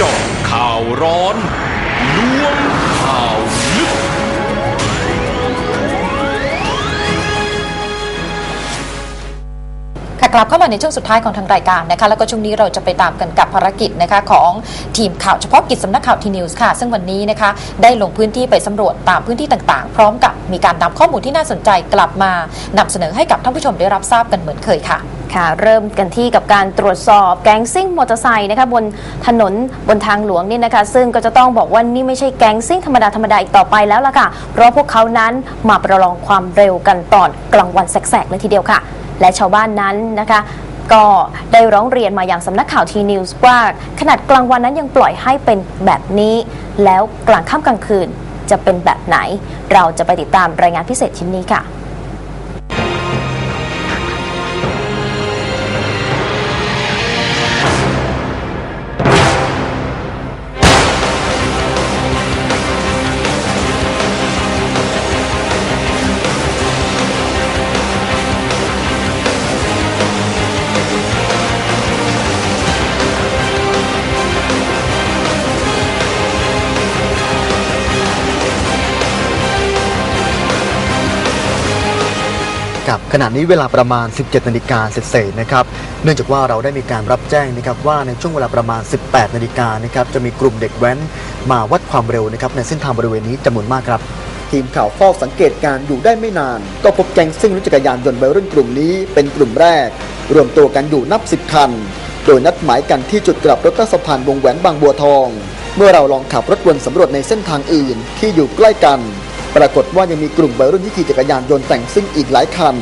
จาะข่าวร้อนล้วงข่าวลึก ค่ะกลับเข้ามาในช่วงสุดท้ายของทางรายการนะคะ แล้วก็ช่วงนี้เราจะไปตามกันกับภารกิจนะคะของทีมข่าวเฉพาะกิจสำนักข่าวทีนิวส์ค่ะ ซึ่งวันนี้นะคะได้ลงพื้นที่ไปสำรวจตามพื้นที่ต่างๆ พร้อมกับมีการนำข้อมูลที่น่าสนใจกลับมานำเสนอให้กับท่านผู้ชมได้รับทราบกันเหมือนเคยค่ะ ค่ะเริ่มกันที่กับการตรวจสอบแก๊งซิ่งมอเตอร์ไซค์นะคะบนถนนบนทางหลวงนี่นะคะ ซึ่งก็จะต้องบอกว่านี่ไม่ใช่แก๊งซิ่งธรรมดาธรรมดาอีกต่อไปแล้วล่ะค่ะ เพราะพวกเขานั้นมาประลองความเร็วกันตอนกลางวันแสกๆเลยทีเดียวค่ะ และชาวบ้านนั้นนะคะก็ได้ร้องเรียนมาอย่างสำนักข่าวทีนิวส์ว่า ขนาดกลางวันนั้นยังปล่อยให้เป็นแบบนี้ แล้วกลางค่ำกลางคืนจะเป็นแบบไหน เราจะไปติดตามรายงานพิเศษชิ้นนี้ค่ะ ครับขณะนี้เวลาประมาณ 17นาฬิกาเศษนะครับเนื่องจากว่าเราได้มีการรับแจ้งนะครับว่าในช่วงเวลาประมาณ 18นาฬิกานะครับจะมีกลุ่มเด็กแว้นมาวัดความเร็วนะครับในเส้นทางบริเวณนี้จำนวนมากครับ ทีมข่าวเฝ้าสังเกตการณ์อยู่ได้ไม่นาน ก็พบแก๊งซิ่งรถจักรยานยนต์วัยรุ่นกลุ่มนี้เป็นกลุ่มแรก รวมตัวกันอยู่นับสิบคัน โดยนัดหมายกันที่จุดกลับรถใต้สะพานวงแหวนบางบัวทอง เมื่อเราลองขับรถวนสำรวจในเส้นทางอื่นที่อยู่ใกล้กัน ปรากฏว่ายังมีกลุ่มวัยรุ่นที่ขี่จักรยานยนต์แต่งซิ่งอีกหลายคัน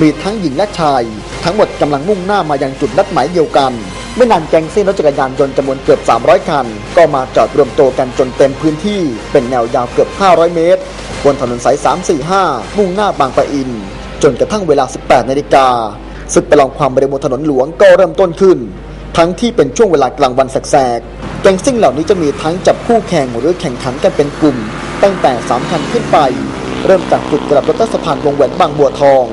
มีทั้งหญิงและชาย ทั้งหมดกำลังมุ่งหน้ามายังจุดนัดหมายเดียวกัน ไม่นานแก๊งซิ่งรถจักรยานยนต์จำนวนเกือบ 300 คัน ก็มาจอดรวมตัวกันจนเต็มพื้นที่ เป็นแนวยาวเกือบ 500 เมตร บนถนนสาย 345 มุ่งหน้าบางปะอิน จนกระทั่งเวลา 18 นาฬิกาศึกประลองความเร็วบนถนนหลวงก็เริ่มต้นขึ้น ทั้งที่เป็นช่วงเวลากลางวันแสกๆแก๊งซิ่งเหล่านี้จะมีทั้งจับคู่แข่งหรือแข่งขันกันเป็นกลุ่ม ตั้งแต่3คันขึ้นไป เริ่มจากจุดกลับรถใต้สะพานวงแหวนบางบัวทอง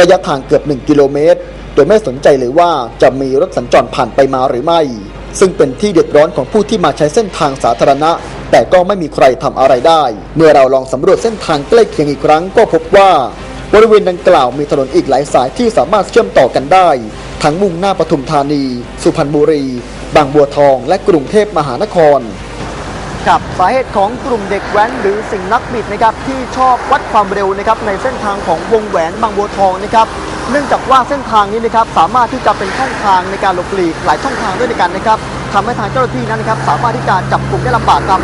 ระยะทางเกือบ 1 กิโลเมตร โดยไม่สนใจเลยว่าจะมีรถสัญจรผ่านไปมาหรือไม่ ซึ่งเป็นที่เดือดร้อนของผู้ที่มาใช้เส้นทางสาธารณะ แต่ก็ไม่มีใครทำอะไรได้ เมื่อเราลองสำรวจเส้นทางใกล้เคียงอีกครั้งก็พบว่าบริเวณดังกล่าวมีถนนอีกหลายสายที่สามารถเชื่อมต่อกันได้ ทั้งมุ่งหน้าปทุมธานี สุพรรณบุรี บางบัวทอง และกรุงเทพมหานคร กับสาเหตุของกลุ่มเด็กแว้นหรือสิ่งนักบิดนะครับที่ชอบวัดความเร็วนะครับในเส้นทางของวงแหวนบางบัวทองนะครับเนื่องจากว่าเส้นทางนี้นะครับสามารถที่จะเป็นช่องทางในการหลบหลีกหลายช่องทางด้วยกันนะครับทำให้ทางเจ้าหน้าที่นั้นนะครับสามารถที่จะจับกลุ่มได้ลำบากครับ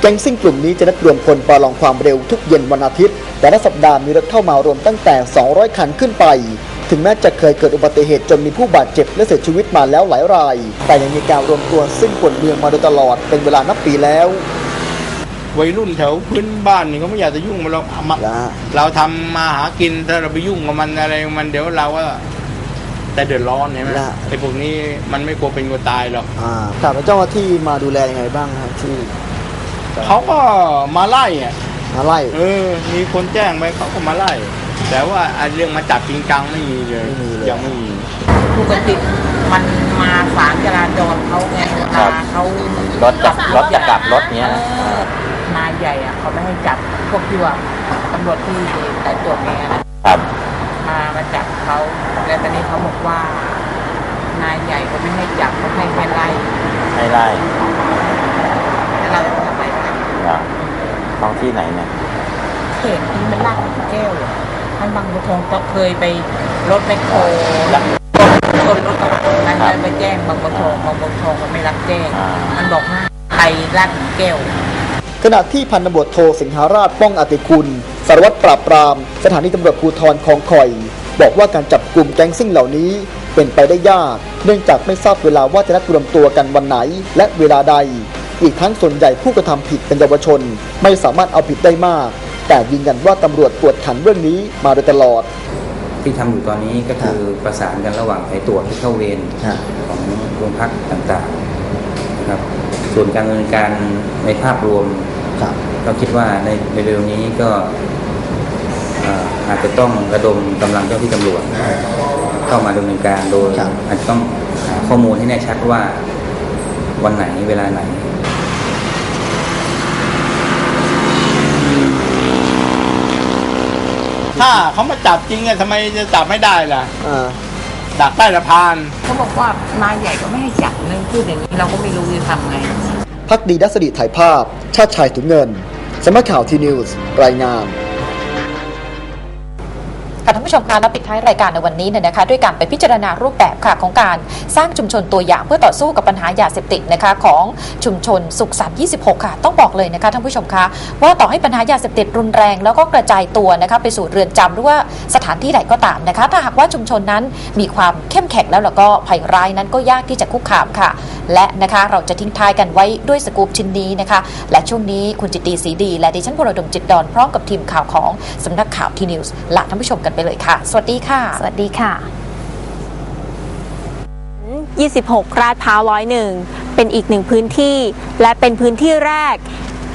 แก๊งซิ่งกลุ่มนี้จะนัดรวมพลประลองความเร็วทุกเย็นวันอาทิตย์ แต่ละสัปดาห์มีรถเข้ามารวมตั้งแต่ 200 คันขึ้นไป ถึงแม้จะเคยเกิดอุบัติเหตุจนมีผู้บาดเจ็บและเสียชีวิตมาแล้วหลายราย แต่ยังมีการรวมตัวซึ่งกลเมืองมาโดยตลอดเป็นเวลานับปีแล้ว วัยรุ่นแถวพื้นบ้านนี่เขาไม่อยากจะยุ่งมันเราเอามานะเราทำมาหากินถ้าเราไปยุ่งกับมันอะไรมันเดี๋ยวเราก็แต่เดือดร้อนใช่ไหมนะไอ้พวกนี้มันไม่กลัวเป็นกลัวตายหรอกอ่าถามว่าเจ้าหน้าที่มาดูแลยังไงบ้างครับที่เขาก็มาไล่อะมาไล่ เออ มีคนแจ้งไปเขาก็มาไล่ แต่ว่าไอ้เรื่องมาจับจริงจังไม่มีเลยไม่มีเลย ยังไม่มี ปกติมันมาฝางจราจรเขาไงเวครัลาบ เขารถจะรถจะกลับรถเนี้ยนะออนายใหญ่อะเขาไม่ให้จับพวกที่ว่าตำรวจที่สายตรวจเนี่ยนะ ครับ มามาจับเขาแล้วตอนนี้เขาบอกว่า นายใหญ่เขาไม่ให้จับเขาให้แค่ไล่ให้ไล่แล้วเราจะทำไงกันเหรอท้องที่ไหนเนี่ยเขตที่มันลากแก้วอะ มันบางบัวทองก็เคยไปรถแมคโครแล้วรถรถกระบะนั้นแล้วไปแจ้งบางบัวทองบางบัวทองมันไม่รับแจ้งมันบอกว่าใครลากแก้วขณะที่พันตำรวจโทสิงหาราชป้องอติคุณสารวัตรปราบปราม สถานีตำรวจภูธรคลองคอย บอกว่าการจับกลุ่มแก๊งซิ่งเหล่านี้เป็นไปได้ยาก เนื่องจากไม่ทราบเวลาว่าจะนัดรวมตัวกันวันไหน และเวลาใด อีกทั้งส่วนใหญ่ผู้กระทำผิดเป็นเยาวชน ไม่สามารถเอาผิดได้มาก แต่ยืนยันว่าตำรวจตรวจขันเรื่องนี้มาโดยตลอด ที่ทำอยู่ตอนนี้ก็คือประสานกันระหว่างสายตรวจที่เข้าเวรฮะของโรงพักต่างๆนะครับส่วนการดำเนินการในภาพรวมครับเราคิดว่าในในเร็วนี้ก็เอ่ออาจจะต้องระดมกำลังเจ้าที่ตำรวจ เข้ามาดำเนินการโดยครับอาจจะต้องหาข้อมูลให้แน่ชัดว่าวันไหนเวลาไหน ถ้าเขามาจับจริงอะทำไมจะจับไม่ได้ล่ะอ่าดักใต้สะพาน เขาบอกว่านายใหญ่ก็ไม่ให้จับนึงพูดอย่างนี้เราก็ไม่รู้จะทำไง พักดีดัสดิถ่ายภาพ ชาติชายถุงเงินสำนักข่าวทีนิวส์ รายงาน ค่ะท่านผู้ชมคะและปิดท้ายรายการในวันนี้เนี่ยนะคะด้วยการไปพิจารณารูปแบบค่ะของการสร้างชุมชนตัวอย่างเพื่อต่อสู้กับปัญหายาเสพติดนะคะของชุมชนสุขสันต์26 ค่ะต้องบอกเลยนะคะท่านผู้ชมคะว่าต่อให้ปัญหายาเสพติดรุนแรง แล้วก็กระจายตัวนะคะไปสู่เรือนจำหรือว่าสถานที่ใดก็ตามนะคะถ้าหากว่าชุมชนนั้นมีความเข้มแข็งแล้วแล้วก็ภัยร้ายนั้นก็ยากที่จะคุกคามค่ะ และนะคะเราจะทิ้งท้ายกันไว้ด้วยสกู๊ปชิ้นนี้นะคะ และช่วงนี้คุณจิตตีสีดี และดิฉันพลดมจิตดอนพร้อมกับทีมข่าวของสำนักข่าวทีนิวส์ลาท่านผู้ชมกันไปเลยค่ะ สวัสดีค่ะ สวัสดีค่ะ 26 ราดพร้าวร้อยหนึ่งเป็นอีกหนึ่งพื้นที่ และเป็นพื้นที่แรก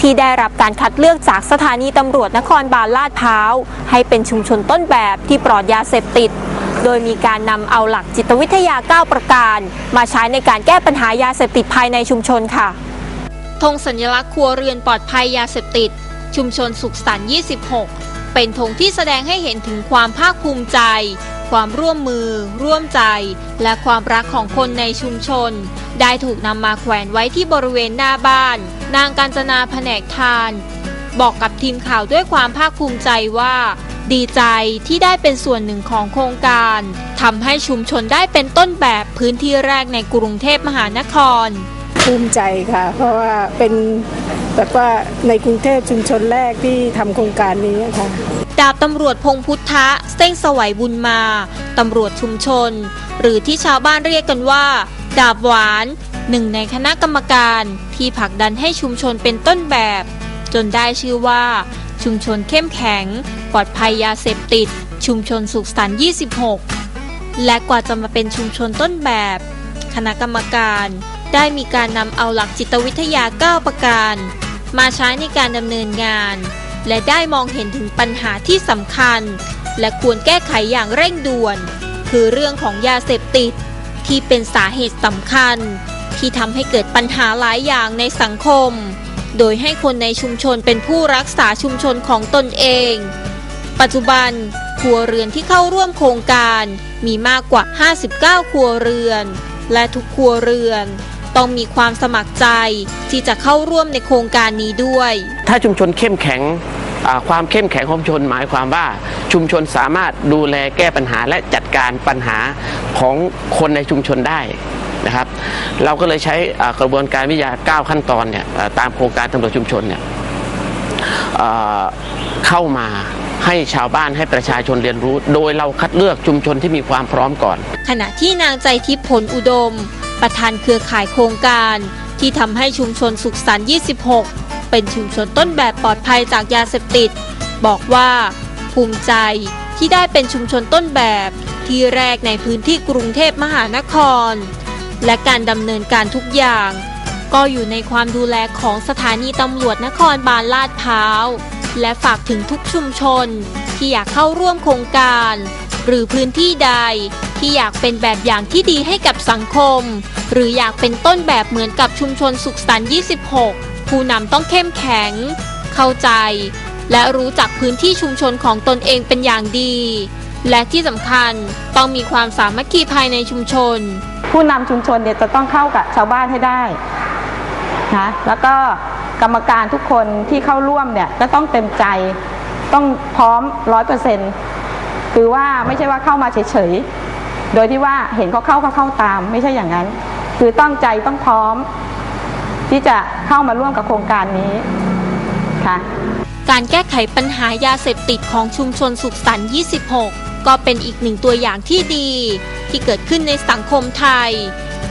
ที่ได้รับการคัดเลือกจากสถานีตำรวจนครบาลลาดพร้าว ให้เป็นชุมชนต้นแบบที่ปลอดยาเสพติด โดยมีการนำเอาหลักจิตวิทยา 9 ประการ มาใช้ในการแก้ปัญหายาเสพติดภายในชุมชนค่ะธงสัญลักษณ์ครัวเรือนปลอดภัยยาเสพติด ชุมชนสุขสันต์ 26 เป็นธงที่แสดงให้เห็นถึงความภาคภูมิใจ ความร่วมมือ ร่วมใจ และความรักของคนในชุมชน ได้ถูกนำมาแขวนไว้ที่บริเวณหน้าบ้าน นางกาญจนาแผนกทาน บอกกับทีมข่าวด้วยความภาคภูมิใจว่า ดีใจที่ได้เป็นส่วนหนึ่งของโครงการทำให้ชุมชนได้เป็นต้นแบบพื้นที่แรกในกรุงเทพมหานคร ภูมิใจค่ะ เพราะว่าเป็น แบบว่าในกรุงเทพชุมชนแรกที่ทำโครงการนี้ค่ะดาบตำรวจพงพุทธะเส้งสวัยบุญมาตำรวจชุมชน หรือที่ชาวบ้านเรียกกันว่า ดาบหวานหนึ่งในคณะกรรมการที่ผลักดันให้ชุมชนเป็นต้นแบบ จนได้ชื่อว่า ชุมชนเข้มแข็ง ปลอดภัยยาเสพติด ชุมชนสุขสันต์26 และกว่าจะมาเป็นชุมชนต้นแบบ คณะกรรมการได้มีการนำเอาหลักจิตวิทยา 9 ประการ มาใช้ในการดำเนินงาน และได้มองเห็นถึงปัญหาที่สำคัญ และควรแก้ไขอย่างเร่งด่วน คือเรื่องของยาเสพติด ที่เป็นสาเหตุสำคัญ ที่ทำให้เกิดปัญหาหลายอย่างในสังคม โดยให้คนในชุมชนเป็นผู้รักษาชุมชนของตนเอง ปัจจุบันครัวเรือนที่เข้าร่วมโครงการมีมากกว่า 59 ครัวเรือน และทุกครัวเรือน ต้องมีความสมัครใจที่จะเข้าร่วมในโครงการนี้ด้วย ถ้าชุมชนเข้มแข็งอ่าความเข้มแข็งของชุมชนหมายความว่าชุมชนสามารถดูแลแก้ปัญหาและจัดการปัญหาของคนในชุมชนได้นะครับเราก็เลยใช้อ่ากระบวนการวิทยา 9 ขั้นตอนเนี่ยอ่าตามโครงการตำรวจชุมชนเนี่ยเอ่อเข้ามาให้ชาวบ้านให้ประชาชนเรียนรู้ โดยเราคัดเลือกชุมชนที่มีความพร้อมก่อน ขณะที่นางใจทิพย์ผลอุดม ประธานเครือข่ายโครงการ ที่ทำให้ชุมชนสุขสันต์ 26 เป็นชุมชนต้นแบบปลอดภัยจากยาเสพติด บอกว่าภูมิใจที่ได้เป็นชุมชนต้นแบบที่แรกในพื้นที่กรุงเทพมหานคร และการดำเนินการทุกอย่าง ก็อยู่ในความดูแลของสถานีตำรวจนครบาลลาดพร้าว และฝากถึงทุกชุมชน ที่อยากเข้าร่วมโครงการ หรือพื้นที่ใด ที่อยากเป็นแบบอย่างที่ดีให้กับสังคม หรืออยากเป็นต้นแบบเหมือนกับชุมชนสุขสันต์26 ผู้นำต้องเข้มแข็ง เข้าใจ และรู้จักพื้นที่ชุมชนของตนเองเป็นอย่างดี และที่สำคัญต้องมีความสามัคคีภายในชุมชน ผู้นำชุมชนเนี่ยจะต้องเข้ากับชาวบ้านให้ได้นะแล้วก็กรรมการทุกคนที่เข้าร่วมเนี่ยก็ต้องเต็มใจต้องพร้อมร้อยเปอร์เซ็นต์ คือว่าไม่ใช่ว่าเข้ามาเฉยๆ โดยที่ว่าเห็นเขาเข้าก็เข้าตาม ไม่ใช่อย่างนั้น คือต้องใจต้องพร้อม ที่จะเข้ามาร่วมกับโครงการนี้ค่ะการแก้ไขปัญหายาเสพติดของชุมชนสุขสันต์ 26 ก็เป็นอีกหนึ่งตัวอย่างที่ดี ที่เกิดขึ้นในสังคมไทย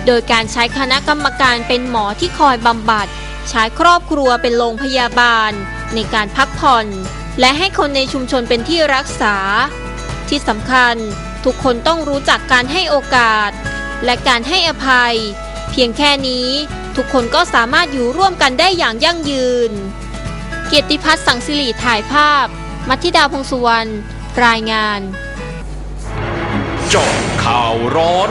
โดยการใช้คณะกรรมการเป็นหมอที่คอยบำบัด ใช้ครอบครัวเป็นโรงพยาบาล ในการพักผ่อน และให้คนในชุมชนเป็นที่รักษา ที่สำคัญทุกคนต้องรู้จักการให้โอกาส และการให้อภัย เพียงแค่นี้ทุกคนก็สามารถอยู่ร่วมกันได้อย่างยั่งยืน เกียรติพัฒน์สังสิริถ่ายภาพ มัทธิดาพงสุวรรณรายงาน เจาะข่าวร้อน